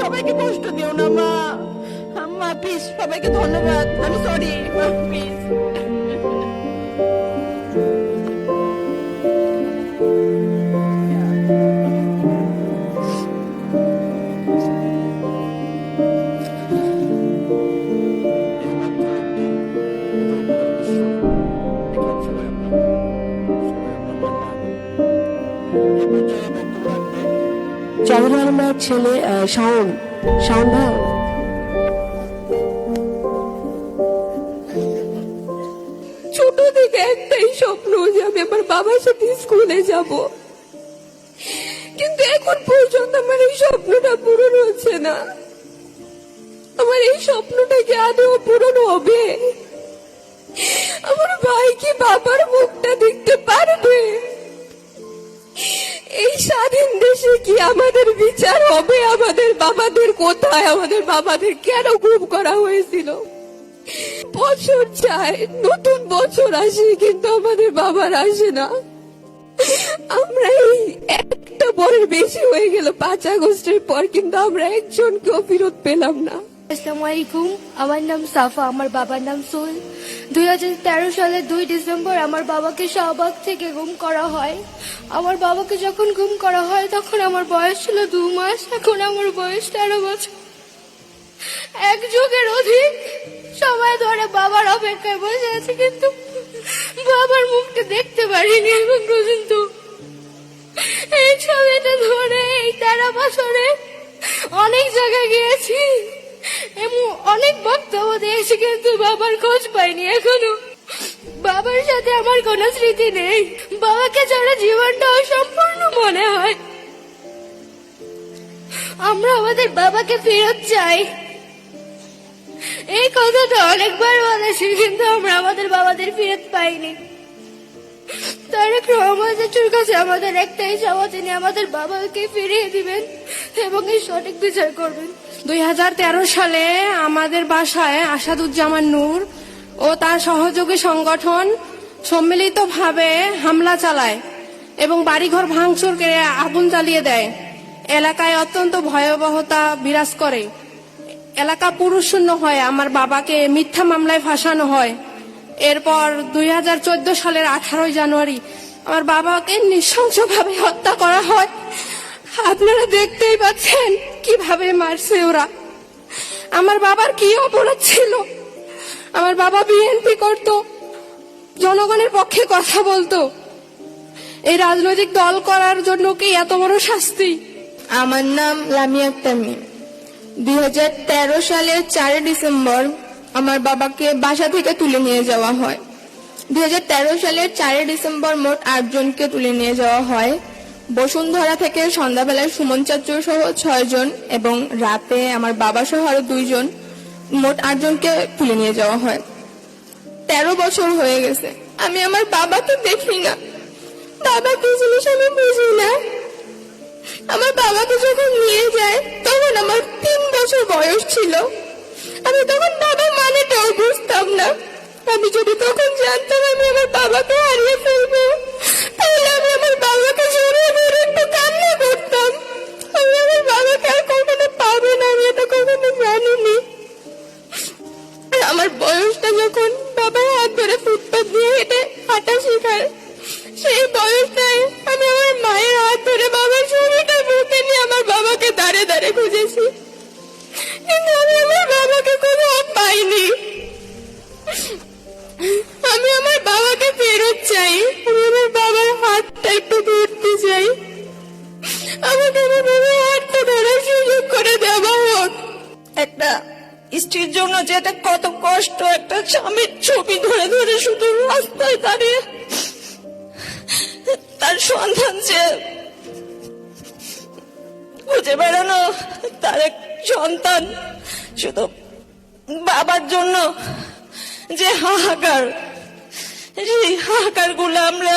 সবাইকে কষ্ট দিও না মা। মা সবাইকে ধন্যবাদ। আমি সরি মা প্লিজ জাহির আলমের ছেলে শাওন। শাওন ভাই। ছোট থেকে একটাই স্বপ্ন যে আমি আমার বাবার সাথে স্কুলে যাব। কিন্তু এখন পর্যন্ত আমার এই স্বপ্নটা পূরণ হচ্ছে না। আমার এই স্বপ্নটা কি আদৌ পূরণ হবে? আমার ভাই কি বাবার মুখটা দেখতে পারবে? এই স্বাধীন দেশে কি আমাদের বিচার হবে? আমাদের বাবাদের কোথায়? আমাদের বাবাদের কেন গুম করা হয়েছিল? বছর চায়, নতুন বছর আসে, কিন্তু আমাদের বাবার আসে না। আমরা এই একটা পরের বেশি হয়ে গেল পাঁচ আগস্টের পর, কিন্তু আমরা একজনকেও ফেরত পেলাম না। আসসালামু আলাইকুম। আমার নাম সাফা, আমার বাবার নাম সোল দুই হাজার তেরো সালের দুই ডিসেম্বর আমার বাবাকে শাহবাগ থেকে গুম করা হয়। আমার বাবাকে যখন গুম করা হয়, তখন আমার বয়স ছিল দু মাস, এখন আমার বয়স তেরো বছর। এক যুগের অধিক সময় ধরে বাবার অপেক্ষায় বসে আছে, কিন্তু বাবার মুখটা দেখতে পারিনি এখন পর্যন্ত। এই ছবিটা ধরে এই তেরো বছরে অনেক জায়গায় গিয়েছি। এবং অনেক বক্তব্য দিয়েছি কিন্তু বাবার খোঁজ পাইনি এখনও। বাবার সাথে আমার কোনো স্মৃতি নেই। বাবাকে ছাড়া জীবনটা অসম্পূর্ণ মনে হয়। আমরা আমাদের বাবাকে ফেরত চাই। এই কথাটা অনেকবার বলেছি, কিন্তু আমরা আমাদের বাবাদের ফেরত পাইনি। তারেক রহমানের কাছে আমাদের একটাই চাওয়া, তিনি আমাদের বাবাকে ফিরিয়ে দিবেন এবং এই সঠিক বিচার করবেন। দুই হাজার তেরো সালে আমাদের বাসায় আসাদুজ্জামান নূর ও তার সহযোগী সংগঠন সম্মিলিতভাবে হামলা চালায় এবং বাড়িঘর ভাঙচুর করে আগুন জ্বালিয়ে দেয়। এলাকায় অত্যন্ত ভয়াবহতা বিরাজ করে। এলাকা পুরুষ শূন্য হয়, আমার বাবাকে মিথ্যা মামলায় ফাঁসানো হয়। এরপর দুই হাজার চোদ্দ সালের আঠারোই জানুয়ারি আমার বাবাকে নৃশংসভাবে হত্যা করা হয়। আপনারা দেখতেই পাচ্ছেন কীভাবে মারছে ওরা। আমার বাবার কি অপরাধ ছিল? আমার বাবা বিএনপি করত, জনগণের পক্ষে কথা বলতো। এই রাজনৈতিক দল করার জন্য কি এত বড় শাস্তি? আমার নাম লামিয়া তামিম। দুই হাজার তেরো সালের চারই ডিসেম্বর আমার বাবাকে বাসা থেকে তুলে নিয়ে যাওয়া হয়। দুই হাজার তেরো সালের চারই ডিসেম্বর মোট আটজনকে তুলে নিয়ে যাওয়া হয়। বসুন্ধরা থেকে সন্ধ্যাবেলায় সুমন চাচু সহ ছয়জন এবং রাতে আমার বাবা সহ আরও দুইজন মোট আটজনকে তুলে নিয়ে যাওয়া হয়। তেরো বছর হয়ে গেছে। আমি আমার বাবাকে দেখি না। বাবা কি জিনিস আমি বুঝি না। আমার বাবাকে যখন নিয়ে যায়, তখন আমার তিন বছর বয়স ছিল। আমি তখন বাবার মানেটাও বুঝতাম না। আমি যদি তখন জানতাম, আমি আমার বাবাকে হারিয়ে ফেলব। স্ত্রীর জন্য যে একটা কত কষ্ট একটা স্বামীর ছবি ধরে ধরে শুধু রাস্তায় দাঁড়িয়ে তার সন্ধান যে খুঁজে বেড়ানো তার এক সন্তান শুধু বাবার জন্য যে হাহাকার, সেই হাহাকারগুলো আমরা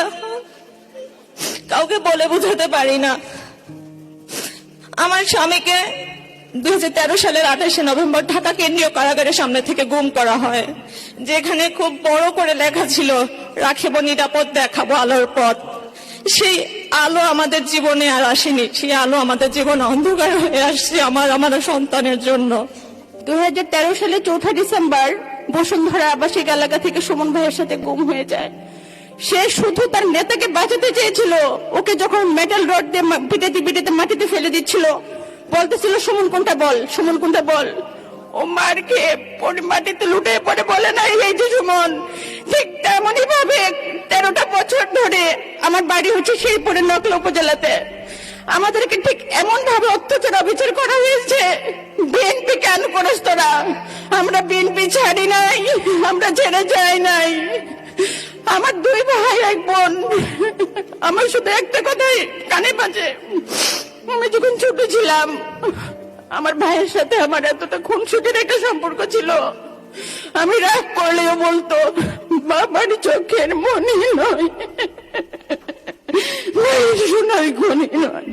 কাউকে বলে বোঝাতে পারি না। আমার স্বামীকে দুই হাজার তেরো সালের আঠাশে নভেম্বর ঢাকা কেন্দ্রীয় কারাগারের সামনে থেকে গুম করা হয়। যেখানে খুব বড় করে লেখা ছিল, রাখিব, নিরাপদ দেখাবো আলোর পথ। সেই আলো আমাদের জীবনে আর আসেনি। সেই আলো আমাদের জীবনে অন্ধকার হয়ে আসছে আমার আমার সন্তানের জন্য। দুই সালে চৌঠা ডিসেম্বর বসুন্ধরা আবাসিক এলাকা থেকে সুমন ভাইয়ের সাথে গুম হয়ে যায়। সে শুধু তার নেতাকে বাঁচাতে চেয়েছিল, ওকে যখন মেটাল রড দিয়ে পিটাতে পিটাতে মাটিতে ফেলে দিচ্ছিল। বলতেছিল সুমন কোনটা বল? সুমন কোনটা বল? ও মারকে মাটিতে লুটে পড়ে বলে না এই যে সুমন। ঠিক তেমনই ভাবে তেরোটা বছর ধরে আমার বাড়ি হচ্ছে সেই পরে নকলা উপজেলাতে। আমাদেরকে ঠিক এমন ভাবে অত্যাচার, অবিচার করা হয়েছে বিএনপি কেন করিস তোরা আমরা বিএনপি ছাড়ি নাই, আমরা ছেড়ে যাই নাই। আমার দুই ভাই, এক বোন। আমার শুধু একটা কথাই কানে বাজে। আমি যখন ছোট ছিলাম, আমার ভাইয়ের সাথে আমার এতটা খুনসুটির একটা সম্পর্ক ছিল। আমি রাগ করলেও বলতো, বাবার চোখের মনি নয়। শোনাই খনি নয়।